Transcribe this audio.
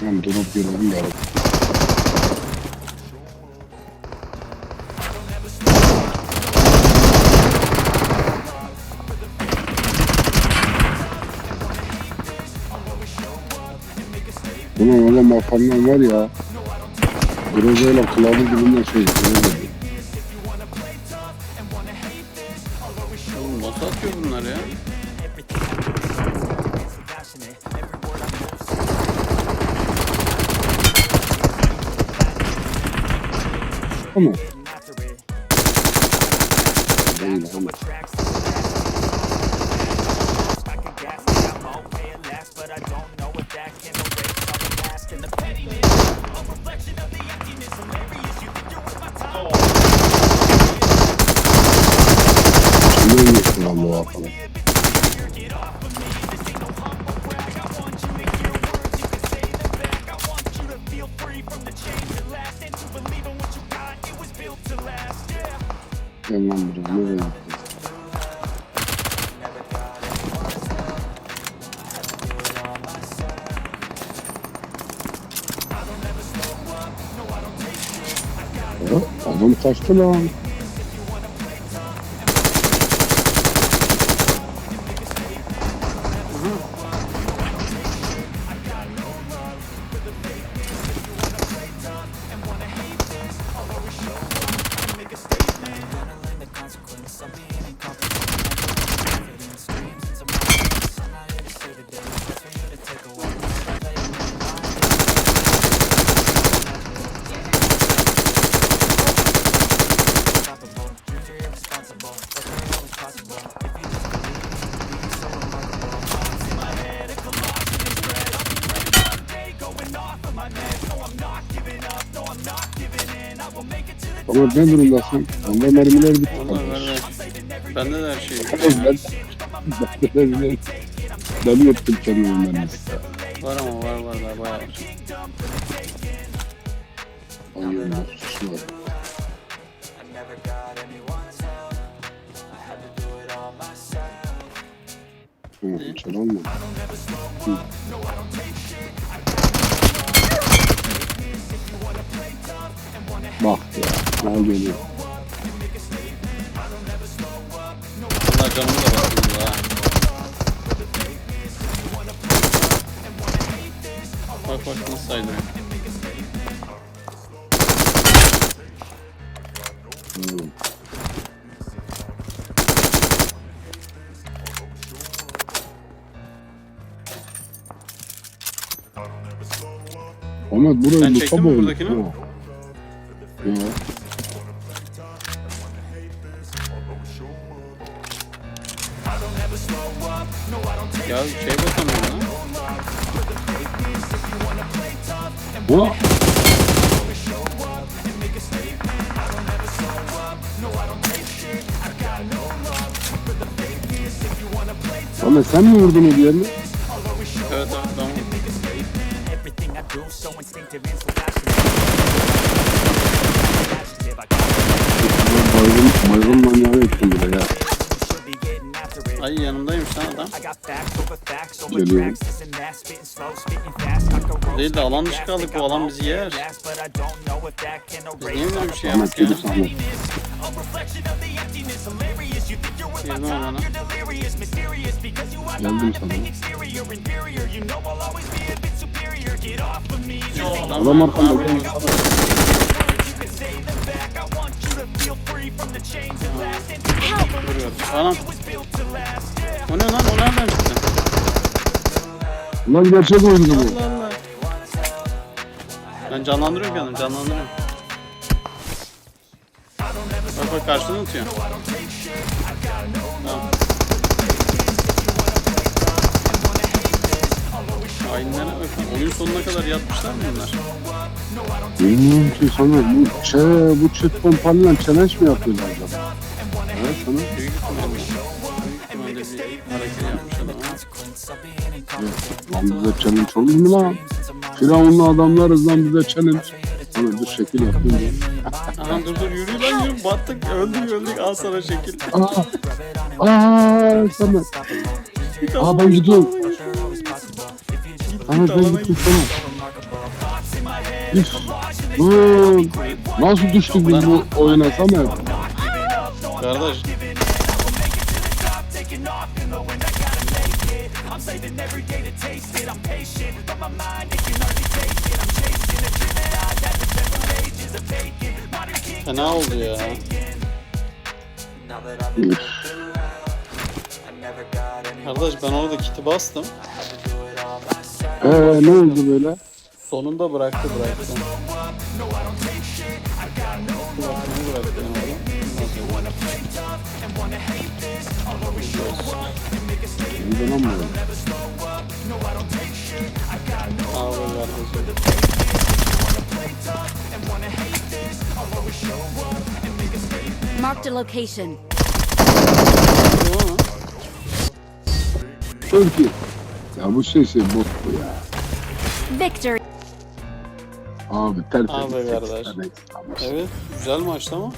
Tamam drop görelim de alalım. Ulan oğlum makamdan var ya. Groza'yla kılavuz dibinden şey. Oğlum nasıl atıyor bunlar ya? Ama. Değil ama. Şundan geçti lan bu arkadaş. Gel lan buraya nereye gittin? Ya, Adam kaçtı lan. Ama ne durumdasın? Onda mermiler bitti. Vallahi ver ver. Bende de her şey. Ben, ben de mermiler Deli ettim kendimi mermisi. Var ama var var var bayağı var. Ayıyorum susma. Hı, çalan mı? Hı. Bak ya, ne geliyor? Vallahi canımı da bastırdı ha. Bak bak nasıl saydırıyor. Hı. Ahmet burayı Sen bu çektin mi buradakini? Ya. Ya. Ya şey basamıyorum lan. Bu Ahmet sen mi vurdun diğerini? Evet evet tamam. Baygın, baygın manyağı ettim bile ya. Ay yanımdaymış lan adam. Geliyorum. Değil de alan dışı kaldık, bu alan bizi yer. Biz niye böyle bir şey Ahmet yaptık ya? geri sahne. A reflection of the emptiness, hilarious. You think you're with my Girdim alana. Geldim sana. the exterior, Vuruyoruz. Anam. O ne lan? O nereden çıktı? Ulan gerçek oyundu bu. Allah Allah. Ben canlandırıyorum kendimi, canlandırıyorum. Bak bak karşıdan atıyor. Hainlere bak. Oyun sonuna kadar yatmışlar mı bunlar? Bilmiyorum ki sana bu çe, bu çift pompalıyla challenge mi yapıyorlar acaba? Evet sana. Büyük ihtimalle. Bir hareket yapmış adam. Lan bize challenge olur mu lan? Firavunlu adamlarız lan bize challenge. Sana dur şekil yapayım ya. Aha dur dur yürü lan yürü. Battık öldük öldük al sana şekil. Aa, aa. Git Aa ben gidiyorum. Ahmet ben gittim sana. Nasıl düştük biz bu oyuna Samet? Kardeş Fena oldu ya. Kardeş ben orada kiti bastım. Ee, ne oldu böyle? Sonunda bıraktı bıraktı. Bıraktı bıraktı yani orada. İnanamıyorum. Abi kardeşim. Marked a location. Çok iyi. Ya bu şey şey bot bu ya. Victory. Abi tertemiz. Abi kardeş. Evet güzel maçtı ama.